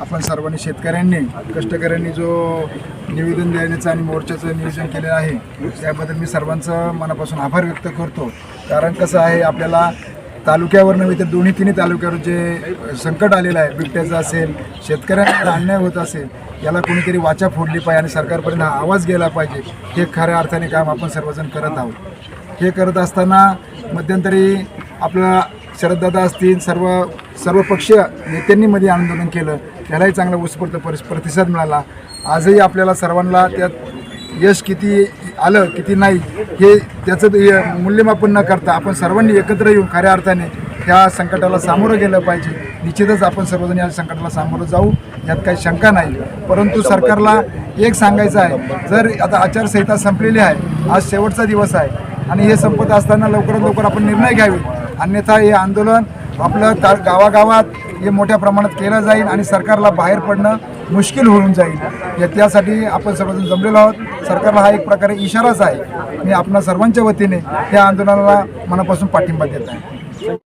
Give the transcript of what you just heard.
आपण सर्वांनी शेतकऱ्यांनी कष्टकऱ्यांनी जो निवेदन देण्याचं आणि मोर्चाचं नियोजन केलेलं आहे त्याबद्दल मी सर्वांचं मनापासून आभार व्यक्त करतो. कारण कसं आहे आपल्याला तालुक्यावर नव्हे तर दोन्ही तिन्ही तालुक्यावर जे संकट आलेलं आहे बिबट्याचं असेल शेतकऱ्यांना अन्याय होत असेल याला कोणीतरी वाचा फोडली पाहिजे आणि सरकारपर्यंत हा आवाज गेला पाहिजे हे खऱ्या अर्थाने काम आपण सर्वजण करत आहोत. हे करत असताना मध्यंतरी आपला शरददादा असतील सर्व सर्व पक्षीय नेत्यांनी मध्ये आंदोलन केलं. त्यालाही चांगला उत्स्फूर्त परिस प्रतिसाद मिळाला. आजही आपल्याला सर्वांना त्यात यश किती आलं किती नाही हे त्याचं मूल्यमापन न करता आपण सर्वांनी एकत्र येऊन खऱ्या अर्थाने ह्या संकटाला सामोरं गेलं पाहिजे. निश्चितच आपण सर्वजण या संकटाला सामोरं जाऊ यात काही शंका नाही. परंतु सरकारला एक सांगायचं आहे जर आता आचारसंहिता संपलेली आहे आज शेवटचा दिवस आहे आणि हे संपत असताना लवकरात लवकर आपण निर्णय घ्यावे. अन्यथा हे आंदोलन आपलं ता गावागावात हे मोठ्या प्रमाणात केलं जाईल आणि सरकारला बाहेर पडणं मुश्किल होऊन जाईल. या त्यासाठी आपण सर्वजण जमलेलो आहोत. सरकारला हा एक प्रकारे इशाराच आहे. मी आपणा सर्वांच्या वतीने या आंदोलनाला मनापासून पाठिंबा देत आहे.